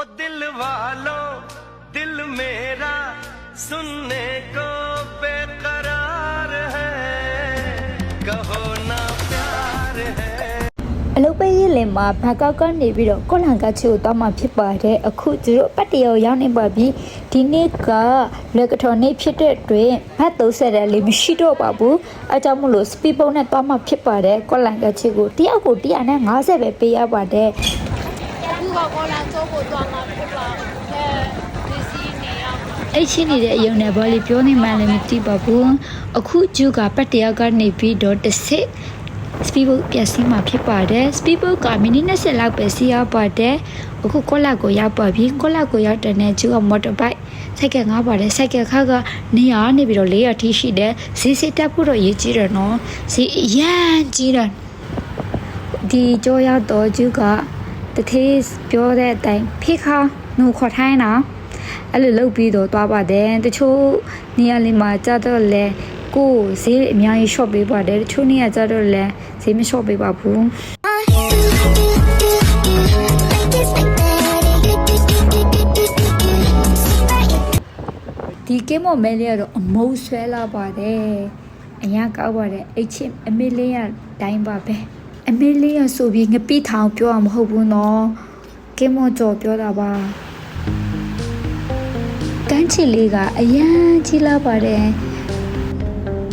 ओ दिल वालों दिल मेरा सुनने को बेकरार है कहो ना प्यार है အလုပ်ပေးရေးလင်မှာဘကောက်ကနေပြီးတော့ကောလန်ကချီကိုတောင်းမှဖြစ်ပါတယ်အခုကျတို့ပတ်တရောရောက်နေပါပြီဒီနေ့ကလက်ကထော်နေ့ဖြစ်တဲ့အတွင်းဘတ်30တဲ့လေးမရှိတော့ပါဘူးအဲကြောင့်မလို့စပီပုံနဲ့တောင်းမှဖြစ်ပါတယ်ကောလန်ကချီကိုတယောက်ကို150ပဲပေးရပါတယ် အခုကကောလန်ကျိုးကိုသွားမှာဖြစ်ပါအဲဒီစီနေရမှာအဲ့ချင်းနေတဲ့အယုံနဲ့ဘာလို့ပြောနေမှလည်းမသိပါဘူးအခုကျူကပတ်တယောက်ကနေပြီးတော့တစ်စစ်စပီဘုတ်ပြစီမှာဖြစ်ပါတယ်စပီဘုတ်ကမိနစ်20လောက်ပဲစီးရပါတယ်အခုကောလာကိုရောက်ပါပြီကောလာကိုရောက်တဲ့နဲ့ကျူကမော်တော်ဘိုက်စိုက်ကငားပါတယ်စိုက်ကခါကနေရနေပြီးတော့400ထိရှိတယ်ဈေးစစ်တက်ဖို့တော့ရေးကြည့်တယ်နော်ဈေးအရန်ကြီးတယ်ဒီကြောရောက်တော့ကျူက တသေးပြောတဲ့အတိုင်းဖိခါနှုတ်ခေါ်ထိုင်းတာအဲ့လိုလုပ်ပြီးတော့သွားပါတယ်တချို့နေရာလေးမှာကြတော့လဲကိုယ်ဈေးအများကြီး short ပေးပါတယ်တချို့နေရာကြတော့လဲဈေးမ short ပေးပါဘူးဒီကင်းမော်မဲလေးကတော့အမုံဆွဲလာပါတယ်အရင်ကောက်ပါတယ်အချင်းအမေလေးရတိုင်းပါပဲ အမေလေးရဆိုပြီးငပိထောင်ပြောရမဟုတ်ဘူးနော်ကင်းမော်ကြော်ပြောတာပါကန်းချီလေးကအရန်ကြီးလာပါတယ်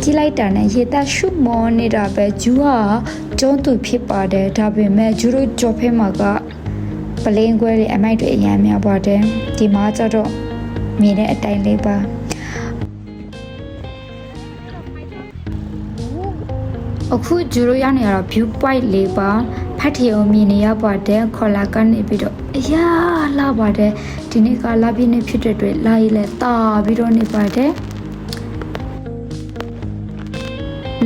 ကြီးလိုက်တာနဲ့ရေတက်ရှုမောနေတာပဲဂျူဟာကျုံးသူဖြစ်ပါတယ်ဒါပေမဲ့ဂျူတို့ကြော်ဖဲမှာကပလင်းခွဲတွေအမိုက်တွေအရန်များပါတယ်ဒီမှာကျတော့မြင်တဲ့အတိုင်းလေးပါ အခုဂျူရိုရနေရတော့ view point လေးပါဖတ်ထရုံမြင်နေရပါတယ်ခေါ်လာကနေပြီးတော့အရာလာပါတယ်ဒီနေ့ကလာပြည့်နေ့ဖြစ်တဲ့အတွက်လာရည်လဲတာပြီးတော့နေပါတယ်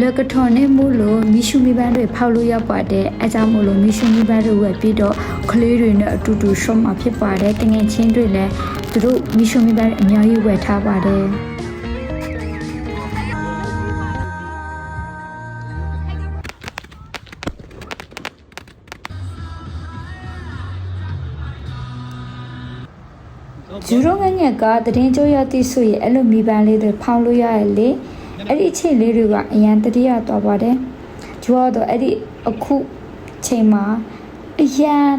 လက်ကထော်နဲ့မို့လို့မီရှူမီပန်းတွေဖောက်လို့ရပါတယ်အဲကြောင့်မို့လို့မီရှူမီပန်းတွေဝယ်ပြီးတော့ကလေးတွေနဲ့အတူတူရှော့မှာဖြစ်ပါတယ်တငယ်ချင်းတွေလည်းသူတို့မီရှူမီပန်းအများကြီးဝယ်ထားပါတယ် ဂျူရိုငငက်ကတရင်ကျိုးရတိဆိုရဲ့အဲ့လိုမိပန်းလေးတွေဖောင်းလို့ရရလေအဲ့ဒီအချိန်လေးတွေကအရန်တတိယသွားပါတယ်ဂျူကတော့အဲ့ဒီအခုချိန်မှာအရန်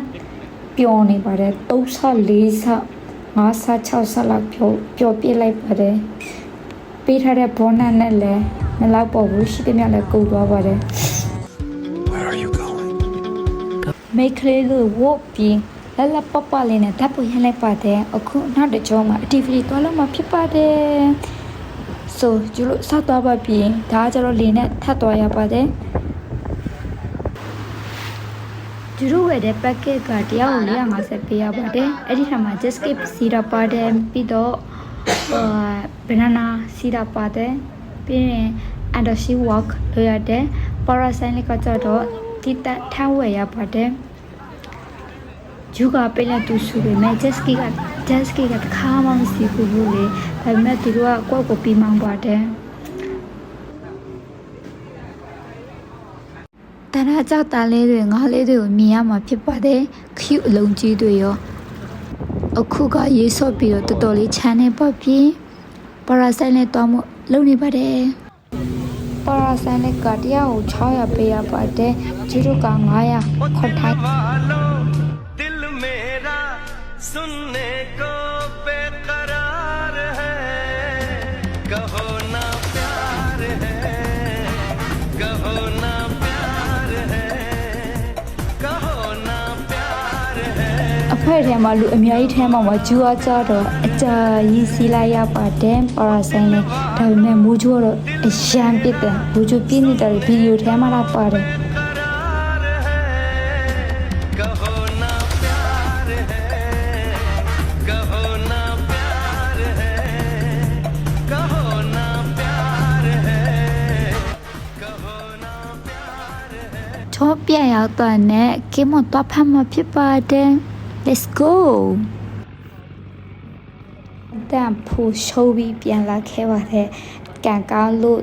ပျော်နေပါတယ်3ဆ4ဆ5ဆ6ဆလောက်ပျော်ပျော်ပြစ်လိုက်ပါတယ်ပေးထားတဲ့ဘောနတ်နဲ့လည်းမလောက်ပေါ့ဘူးရှိတဲ့မြလည်းကုန်သွားပါတယ် Where are you going မိတ်ကလေးလို့ဝတ်ပြီး လလပပလေးနဲ့ဓာတ်ပုံရလိုက်ပါတယ်အခုနောက်တစ်ကြောမှာအတီဗီသွားလို့မှဖြစ်ပါတယ်ဆိုကျလို့စသွားပါပြီဒါကကျတော့လင်းနဲ့ထပ်သွားရပါတယ်ကျတို့ဝယ်တဲ့ packet ကတရားကို450ပေးရပါတယ်အဲ့ဒီထမှာ Jetscape စီရပါတယ်ပြီးတော့အာ banana စီရပါတယ်ပြီးရင် Andoshi walk လုပ်ရတယ် parasite လေးကကျတော့တိတက်ထမ်းဝယ်ရပါတယ် ဂျူကပိတ်လက်သူရှူပေမဲ့ jet ski က jet ski ကတခါမှမရှိဘူးလို့လေဒါပေမဲ့သူတို့ကကိုယ့်ကိုပြီးမှောင်ပါတယ်တရကြောက်တာလေးတွေငါးလေးတွေကိုမြင်ရမှာဖြစ်ပါတယ်ခယူအလုံးကြီးတွေရောအခုကရေးဆော့ပြီးတော့တော်တော်လေးချမ်းနေပေါ့ပြီပါရာဆိုင်နဲ့တွားမှုလုပ်နေပါတယ်ပါရာဆိုင်နဲ့ကတရားကို600ပေးရပါတယ်ဂျီရိုက900ခွန်ထိုင်း सुनने को बेकरार है कहो ना प्यार है कहो ना प्यार है कहो ना प्यार है အဖွဲထဲမှာလူအများကြီးထဲမှာမဂျူအားကြတော့အကြာကြီးစီးလိုက်ရပါတယ်ပါရာဆိုင်နဲ့ဒါပေမဲ့မူဂျူကတော့အရန်ပစ်တယ်မူဂျူပြင်းနေတဲ့ဗီဒီယိုထဲမှာလာပါတယ် ချောပြရောက်တော့နဲ့ကိမတော့ဖမ်းမဖြစ်ပါတယ် let's go တန်ဖူရှိုးပြီးပြန်လာခဲ့ပါတယ်ကန်ကောင်းလို့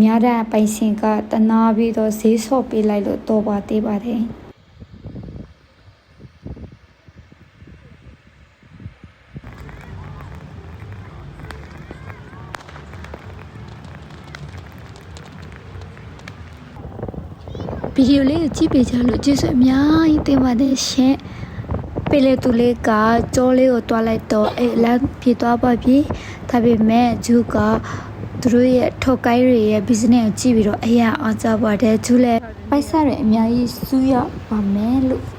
များတဲ့ပိုင်စင်ကတနာပြီးတော့ဈေးဆော့ပေးလိုက်လို့တော့ပါသေးပါတယ် ဗီဒီယိုလေးကိုကြည့်ပေးကြလို့ကျေးဇူးအများကြီးတင်ပါတယ်ရှင်ပေလေတူလေးကကြောလေးကိုတွားလိုက်တော့အဲ့လမ်းပြေးသွားပါပြီဒါပေမဲ့ဂျူကသူတို့ရဲ့ထောက်ကိုင်းတွေရဲ့ business ကိုကြည့်ပြီးတော့အရာအောင်ကြပါတယ်ဂျူလည်းပိုက်ဆရအများကြီးစူးရပါမယ်လို့